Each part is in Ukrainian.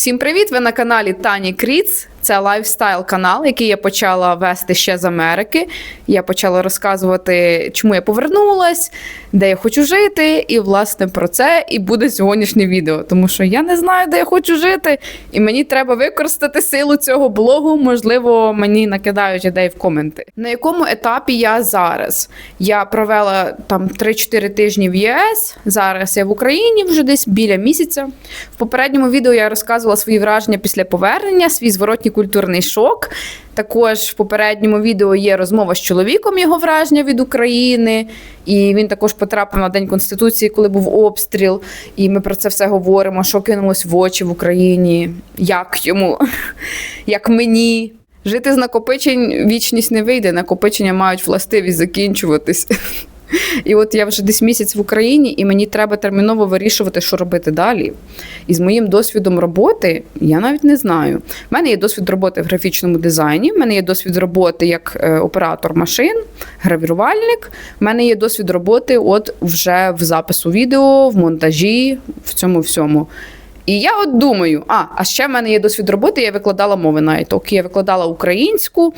Всім привіт! Ви на каналі Тані Кріц. Це лайфстайл канал, який я почала вести ще з Америки. Я почала розказувати, чому я повернулась, де я хочу жити, і власне про це і буде сьогоднішнє відео. Тому що я не знаю, де я хочу жити, і мені треба використати силу цього блогу. Можливо, мені накидають ідеї в коменти. На якому етапі я зараз? Я провела там 3-4 тижні в ЄС. Зараз я в Україні вже десь біля місяця. В попередньому відео я розказувала свої враження після повернення, свій зворотній культурний шок. Також в попередньому відео є розмова з чоловіком його враження від України. І він також потрапив на День Конституції, коли був обстріл. І ми про це все говоримо, що кинулось в очі в Україні, як йому, як мені. Жити з накопичень вічність не вийде. Накопичення мають властивість закінчуватись. І от я вже десь місяць в Україні, і мені треба терміново вирішувати, що робити далі. І з моїм досвідом роботи я навіть не знаю. У мене є досвід роботи в графічному дизайні, в мене є досвід роботи як е, оператор машин, гравірувальник. В мене є досвід роботи от вже в запису відео, в монтажі, в цьому всьому. І я от думаю, а, а ще в мене є досвід роботи, я викладала мови на iTalk, я викладала українську,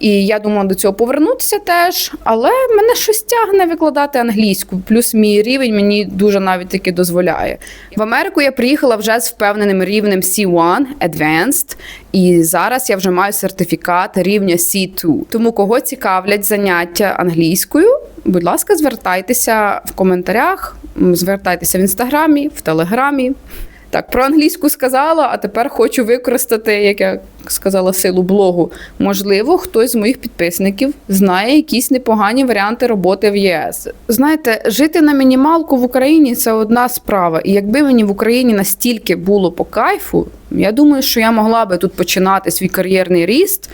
і я думала до цього повернутися теж. Але мене щось тягне викладати англійську. Плюс мій рівень мені дуже навіть таки дозволяє. В Америку я приїхала вже з впевненим рівнем C1 Advanced, і зараз я вже маю сертифікат рівня C2. Тому кого цікавлять заняття англійською, будь ласка, звертайтеся в коментарях, звертайтеся в інстаграмі, в телеграмі. Так, про англійську сказала, а тепер хочу використати, як я сказала, силу блогу. Можливо, хтось з моїх підписників знає якісь непогані варіанти роботи в ЄС. Знаєте, жити на мінімалку в Україні це одна справа. І якби мені в Україні настільки було по кайфу, я думаю, що я могла би тут починати свій кар'єрний ріст.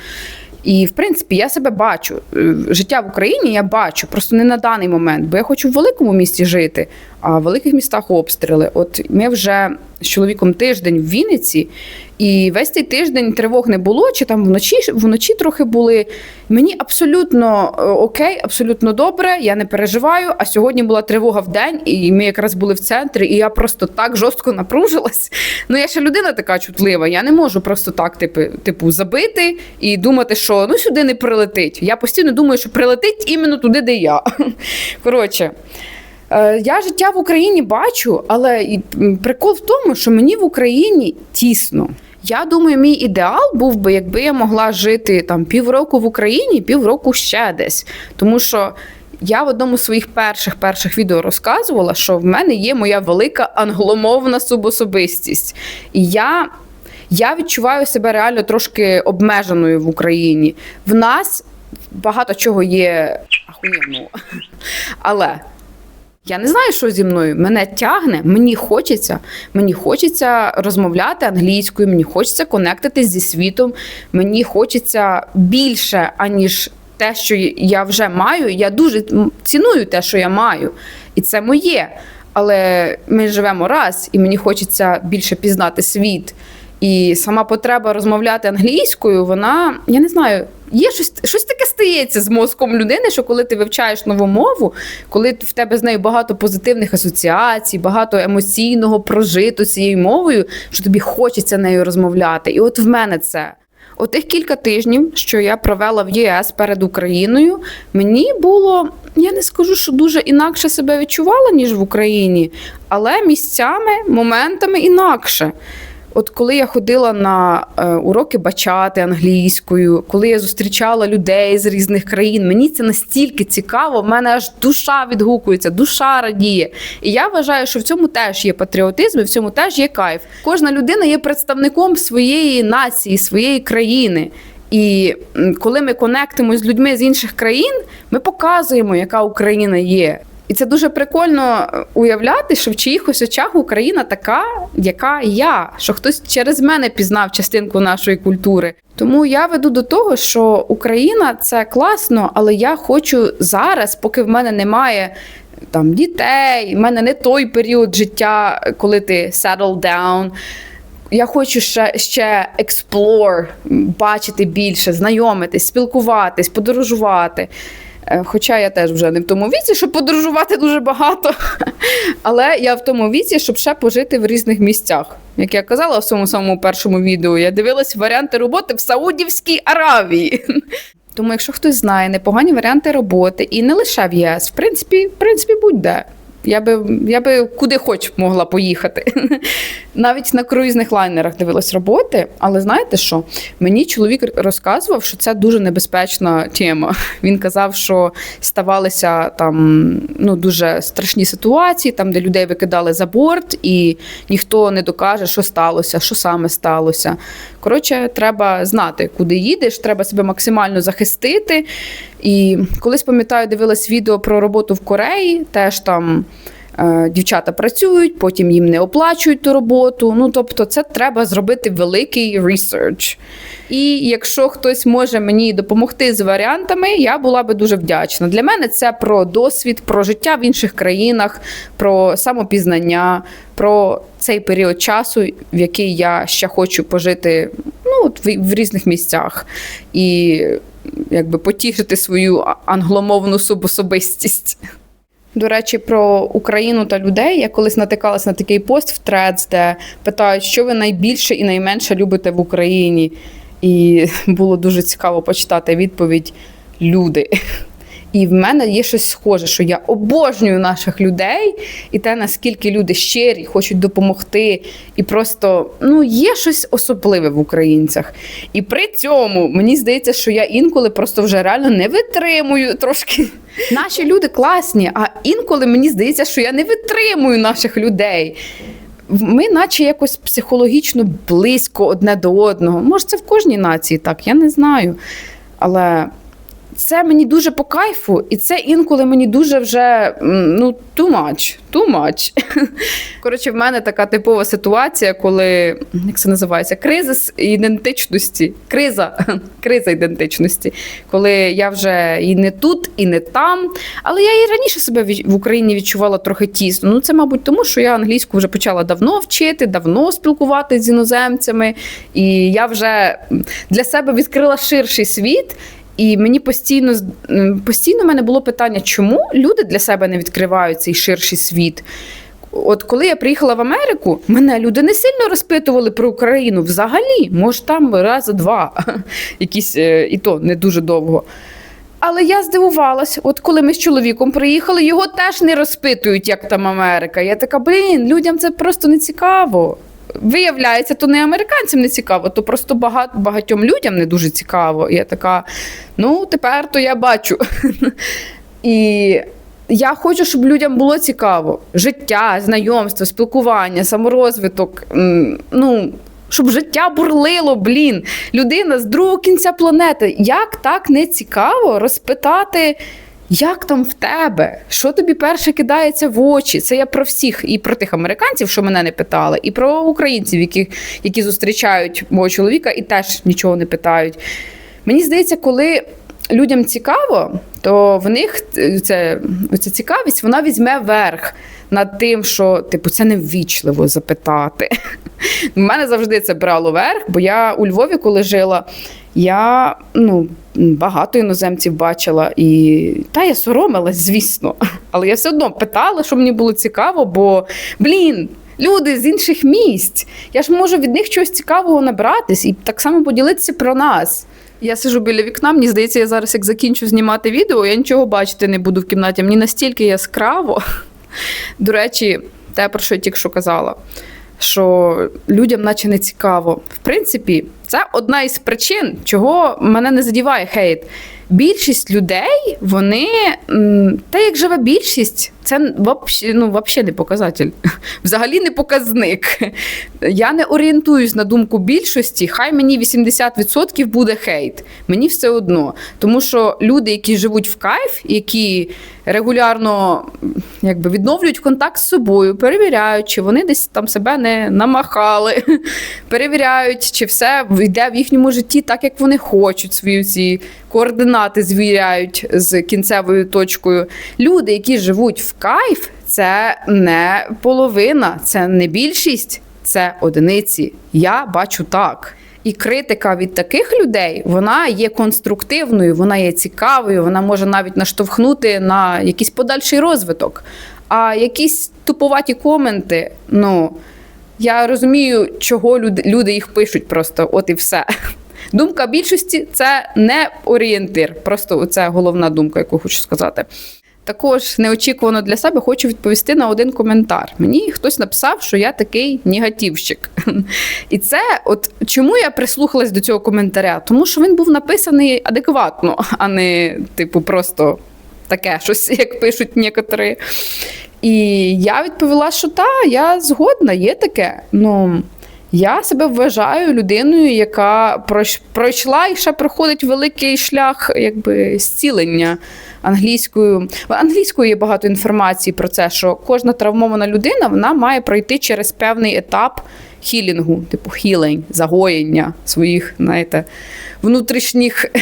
І в принципі я себе бачу. Е, Життя в Україні я бачу, просто не на даний момент, бо я хочу в великому місті жити, а в великих містах обстріли. От ми вже з чоловіком тиждень в Вінниці, і весь цей тиждень тривог не було, чи там вночі вночі трохи були. Мені абсолютно е, окей, абсолютно добре, я не переживаю. А сьогодні була тривога в день, і ми якраз були в центрі, і я просто так жорстко напружилась. Ну я ще людина така чутлива. Я не можу просто так, типу, типу, забити і думати, що ну сюди не прилетить. Я постійно думаю, що прилетить іменно туди, де я. Коротше. Е, Я життя в Україні бачу, але прикол в тому, що мені в Україні тісно. Я думаю, мій ідеал був би, якби я могла жити там півроку в Україні, півроку ще десь. Тому що я в одному з своїх перших перших відео розказувала, що в мене є моя велика англомовна субособистість. І я, я відчуваю себе реально трошки обмеженою в Україні. В нас багато чого є ахуєнного. Але я не знаю, що зі мною. Мене тягне, мені хочеться. Мені хочеться розмовляти англійською, мені хочеться конектитись зі світом, мені хочеться більше, аніж те, що я вже маю. Я дуже ціную те, що я маю, і це моє. Але ми живемо раз, і мені хочеться більше пізнати світ. І сама потреба розмовляти англійською, вона, я не знаю, є щось, щось таке стається з мозком людини, що коли ти вивчаєш нову мову, коли в тебе з нею багато позитивних асоціацій, багато емоційного прожиту цією мовою, що тобі хочеться нею розмовляти. І от в мене це. Отих кілька тижнів, що я провела в ЄС перед Україною, мені було, я не скажу, що дуже інакше себе відчувала, ніж в Україні, але місцями, моментами інакше. От коли я ходила на е, уроки бачати англійською, коли я зустрічала людей з різних країн, мені це настільки цікаво, в мене аж душа відгукується, душа радіє. І я вважаю, що в цьому теж є патріотизм, і в цьому теж є кайф. Кожна людина є представником своєї нації, своєї країни. І коли ми конектимо з людьми з інших країн, ми показуємо, яка Україна є. І це дуже прикольно е, уявляти, що в чиїхось очах Україна така, яка я, що хтось через мене пізнав частинку нашої культури. Тому я веду до того, що Україна це класно, але я хочу зараз, поки в мене немає. Там дітей, в мене не той період життя, коли ти settle down. Я хочу ще, ще explore, бачити більше, знайомитись, спілкуватись, подорожувати. Е, Хоча я теж вже не в тому віці, щоб подорожувати дуже багато. Але я в тому віці, щоб ще пожити в різних місцях. Як я казала в своєму самому першому відео, я дивилась варіанти роботи в Саудівській Аравії. Тому, якщо хтось знає непогані варіанти роботи, і не лише в ЄС, в принципі, в принципі, будь-де. Я би, я би куди хоч могла поїхати. Навіть на круїзних лайнерах дивилась роботи, але знаєте що? Мені чоловік розказував, що це дуже небезпечна тема. Він казав, що ставалися там ну, дуже страшні ситуації, там, де людей викидали за борт, і ніхто не докаже, що сталося, що саме сталося. Коротше, треба знати, куди їдеш, треба себе максимально захистити. І колись пам'ятаю, дивилась відео про роботу в Кореї, теж там. Е, Дівчата працюють, потім їм не оплачують ту роботу. Ну тобто, це треба зробити великий research. І якщо хтось може мені допомогти з варіантами, я була би дуже вдячна. Для мене це про досвід, про життя в інших країнах, про самопізнання, про цей період часу, в який я ще хочу пожити ну, в, різних місцях. І якби потішити свою англомовну субособистість. До речі, про Україну та людей я колись натикалась на такий пост в Трец, де питають, що ви найбільше і найменше любите в Україні. І було дуже цікаво почитати відповідь люди. І в мене є щось схоже, що я обожнюю наших людей і те, наскільки люди щирі, хочуть допомогти. І просто ну, є щось особливе в українцях. І при цьому мені здається, що я інколи просто вже реально не витримую трошки. Наші люди класні, а інколи мені здається, що я не витримую наших людей. Ми, наче якось психологічно близько одне до одного. Може, це в кожній нації так, я не знаю. Але це мені дуже по кайфу, і це інколи мені дуже вже ну too much, too much. Коротше, в мене така типова ситуація, коли як це називається? Кризис ідентичності. Криза, криза ідентичності. Коли я вже і не тут, і не там. Але я і раніше себе в Україні відчувала трохи тісно. Ну, це, мабуть, тому що я англійську вже почала давно вчити, давно спілкуватися з іноземцями. І я вже для себе відкрила ширший світ. І мені постійно постійно в мене було питання, чому люди для себе не відкривають цей ширший світ. От коли я приїхала в Америку, мене люди не сильно розпитували про Україну взагалі, може там рази два, якісь е, і то не дуже довго. Але я здивувалась, от коли ми з чоловіком приїхали, його теж не розпитують, як там Америка. Я така, блін, людям це просто не цікаво. Виявляється, то не американцям не цікаво, то просто багат, багатьом людям не дуже цікаво. І я така, ну, тепер то я бачу. І я хочу, щоб людям було цікаво. Життя, знайомство, спілкування, саморозвиток. Ну, щоб життя бурлило, блін. Людина з другого кінця планети. Як так не цікаво розпитати, як там в тебе? Що тобі перше кидається в очі? Це я про всіх, і про тих американців, що мене не питали, і про українців, які, які зустрічають мого чоловіка і теж нічого не питають. Мені здається, коли людям цікаво, то в них е, це, ця цікавість вона візьме верх над тим, що типу це неввічливо запитати. У мене завжди це брало верх, бо я у Львові, коли жила, я ну, багато іноземців бачила, і та я соромилась, звісно. Але я все одно питала, що мені було цікаво, бо блін. Люди з інших місць. Я ж можу від них чогось цікавого набратись і так само поділитися про нас. Я сижу біля вікна, мені здається, я зараз як закінчу знімати відео, я нічого бачити не буду в кімнаті. Мені настільки яскраво. До речі, те, про що я тільки що казала, що людям наче не цікаво. В принципі, це одна із причин, чого мене не задіває хейт. Більшість людей, вони те, як живе більшість, це ну, вообще не показатель. Взагалі не показник. Я не орієнтуюсь на думку більшості, хай мені 80% буде хейт. Мені все одно. Тому що люди, які живуть в кайф, які регулярно якби, відновлюють контакт з собою, перевіряють, чи вони десь там себе не намахали, перевіряють, чи все йде в їхньому житті так, як вони хочуть, свої ці координати звіряють з кінцевою точкою. Люди, які живуть в кайф, це не половина, це не більшість, це одиниці. Я бачу так. І критика від таких людей вона є конструктивною, вона є цікавою, вона може навіть наштовхнути на якийсь подальший розвиток. А якісь туповаті коменти, ну я розумію, чого люди, люди їх пишуть просто, от і все. Думка більшості це не орієнтир. Просто це головна думка, яку хочу сказати. Також неочікувано для себе хочу відповісти на один коментар. Мені хтось написав, що я такий негативщик. І це, от чому я прислухалась до цього коментаря? Тому що він був написаний адекватно, а не, типу, просто таке щось, як пишуть некоторі. І я відповіла, що та, я згодна, є таке. Ну, я себе вважаю людиною, яка пройшла і ще проходить великий шлях якби, зцілення англійською. Англійською є багато інформації про це, що кожна травмована людина вона має пройти через певний етап хілінгу, типу хілень, загоєння своїх, знаєте, внутрішніх.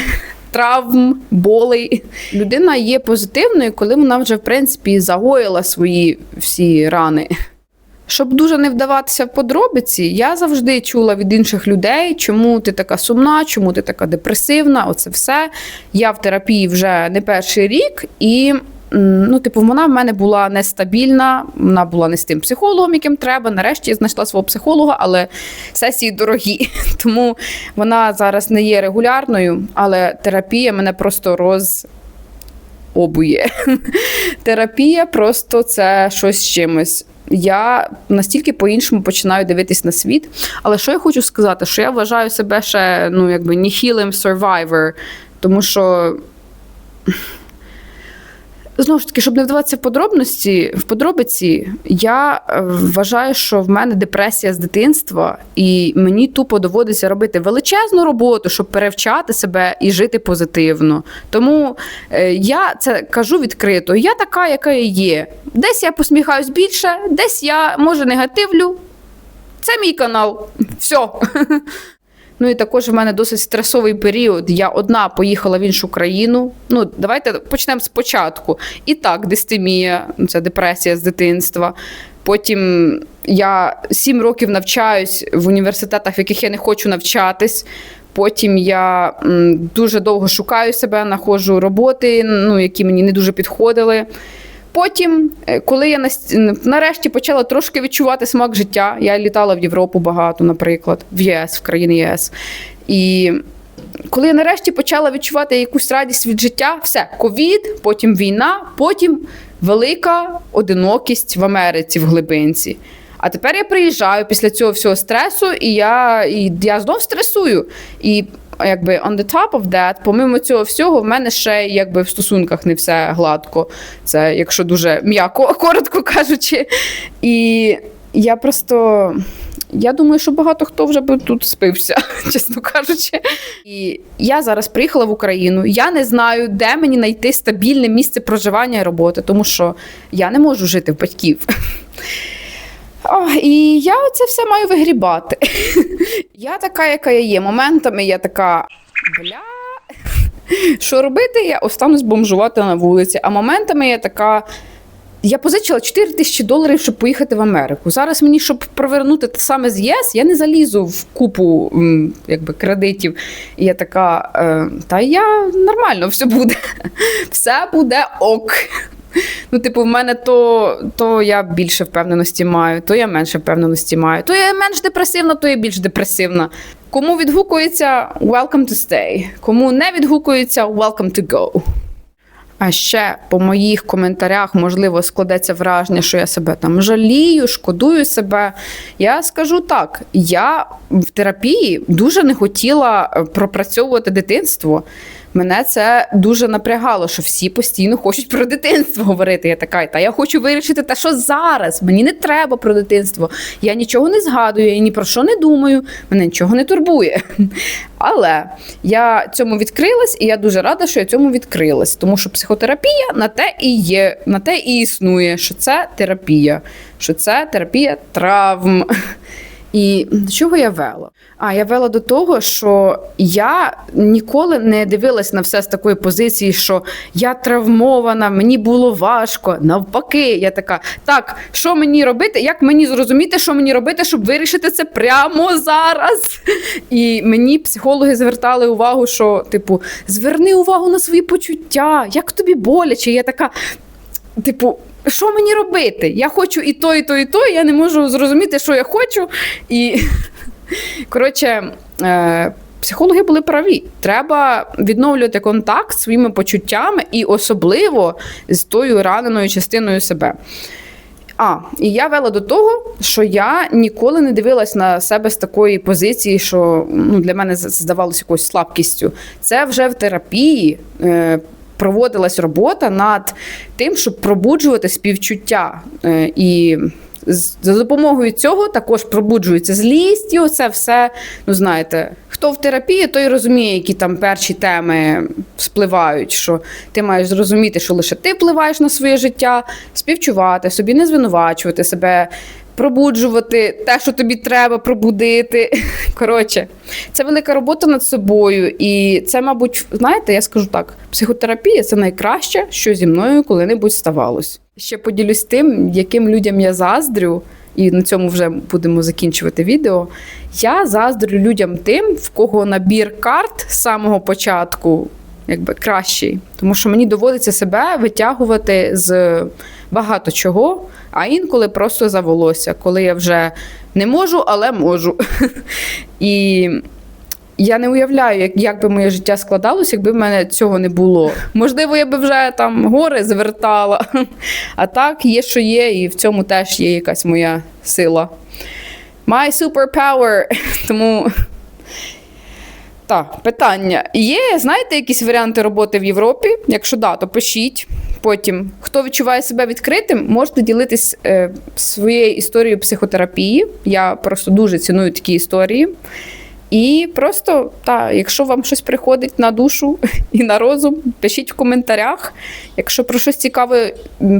Травм, болей. Людина є позитивною, коли вона вже, в принципі, загоїла свої всі рани. Щоб дуже не вдаватися в подробиці, я завжди чула від інших людей, чому ти така сумна, чому ти така депресивна. Оце все. Я в терапії вже не перший рік, і ну, типу, вона в мене була нестабільна, вона була не з тим психологом, яким треба. Нарешті я знайшла свого психолога, але сесії дорогі. Тому вона зараз не є регулярною, але терапія мене просто роз. Обує. Терапія просто це щось з чимось. Я настільки по-іншому починаю дивитись на світ. Але що я хочу сказати, що я вважаю себе ще ну, якби ніхілим survivor, тому що. Знову ж таки, щоб не вдаватися в подробності, в подробиці, я е, вважаю, що в мене депресія з дитинства, і мені тупо доводиться робити величезну роботу, щоб перевчати себе і жити позитивно. Тому е, я це кажу відкрито. Я така, яка я є. Десь я посміхаюсь більше, десь я може негативлю. Це мій канал. Все. Ну і також в мене досить стресовий період. Я одна поїхала в іншу країну. Ну, давайте почнемо спочатку. І так, дистемія, це депресія з дитинства. Потім я сім років навчаюсь в університетах, в яких я не хочу навчатись. Потім я дуже довго шукаю себе, знаходжу роботи, ну, які мені не дуже підходили. Потім, е, коли я нарешті почала трошки відчувати смак життя, я літала в Європу багато, наприклад, в ЄС, в країни ЄС. І коли я нарешті почала відчувати якусь радість від життя, все, ковід, потім війна, потім велика одинокість в Америці в глибинці. А тепер я приїжджаю після цього всього стресу, і я, і я знов стресую. І якби on the top of that, помимо цього всього, в мене ще якби в стосунках не все гладко. Це якщо дуже м'яко, коротко кажучи. І я просто. Я думаю, що багато хто вже би тут спився, чесно кажучи. І я зараз приїхала в Україну. Я не знаю, де мені знайти стабільне місце проживання і роботи, тому що я не можу жити в батьків. О, і я це все маю вигрібати. Я така, яка я є. Моментами я така. Бля. Що робити? Я останусь бомжувати на вулиці. А моментами я така. Я позичила 4 тисячі доларів, щоб поїхати в Америку. Зараз мені, щоб провернути те саме з ЄС, я не залізу в купу якби, кредитів. І я така, е, та я нормально, все буде. Все буде ок. Ну, типу, в мене то, то я більше впевненості маю, то я менше впевненості маю. То я менш депресивна, то я більш депресивна. Кому відгукується welcome to stay. Кому не відгукується welcome to go. А ще по моїх коментарях, можливо, складеться враження, що я себе там жалію, шкодую себе. Я скажу так: я в терапії дуже не хотіла е, пропрацьовувати дитинство. Мене це дуже напрягало, що всі постійно хочуть про дитинство говорити. Я така, та я хочу вирішити те, що зараз. Мені не треба про дитинство. Я нічого не згадую, я ні про що не думаю, мене нічого не турбує. Але я цьому відкрилась, і я дуже рада, що я цьому відкрилась, тому що психотерапія на те і є, на те і існує, що це терапія, що це терапія травм. І до чого я вела? А я вела до того, що я ніколи не дивилась на все з такої позиції, що я травмована, мені було важко. Навпаки, я така, так, що мені робити? Як мені зрозуміти, що мені робити, щоб вирішити це прямо зараз? І мені психологи звертали увагу, що, типу, зверни увагу на свої почуття, як тобі боляче. Я така, типу. Що мені робити? Я хочу і то, і то, і то. Я не можу зрозуміти, що я хочу. І коротше, е, психологи були праві. Треба відновлювати контакт зі своїми почуттями і особливо з тою раненою частиною себе. А, і я вела до того, що я ніколи не дивилась на себе з такої позиції, що ну, для мене здавалося якоюсь слабкістю. Це вже в терапії. Е, Проводилась робота над тим, щоб пробуджувати співчуття. Е, І за допомогою цього також пробуджується злість, і оце все. Ну, знаєте, хто в терапії, той розуміє, які там перші теми спливають. Що ти маєш зрозуміти, що лише ти впливаєш на своє життя, співчувати собі, не звинувачувати себе. Пробуджувати те, що тобі треба пробудити. Коротше, це велика робота над собою. І це, мабуть, знаєте, я скажу так: психотерапія це найкраще, що зі мною коли-небудь ставалось. Ще поділюсь тим, яким людям я заздрю, і на цьому вже будемо закінчувати відео. Я заздрю людям тим, в кого набір карт з самого початку якби кращий. Тому що мені доводиться себе витягувати з багато чого, а інколи просто за волосся, коли я вже не можу, але можу. І я не уявляю, як, як би моє життя складалось, якби в мене цього не було. Можливо, я би вже там гори звертала. А так, є, що є, і в цьому теж є якась моя сила. My superpower. Тому. Так, питання. Є, знаєте, якісь варіанти роботи в Європі? Якщо да, то пишіть. Потім, хто відчуває себе відкритим, можете ділитись е, своєю історією психотерапії. Я просто дуже ціную такі історії. І просто, та, якщо вам щось приходить на душу і на розум, пишіть в коментарях. Якщо про щось цікаве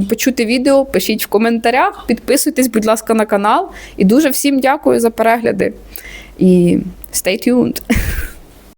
почути відео, пишіть в коментарях, підписуйтесь, будь ласка, на канал. І дуже всім дякую за перегляди. І stay tuned!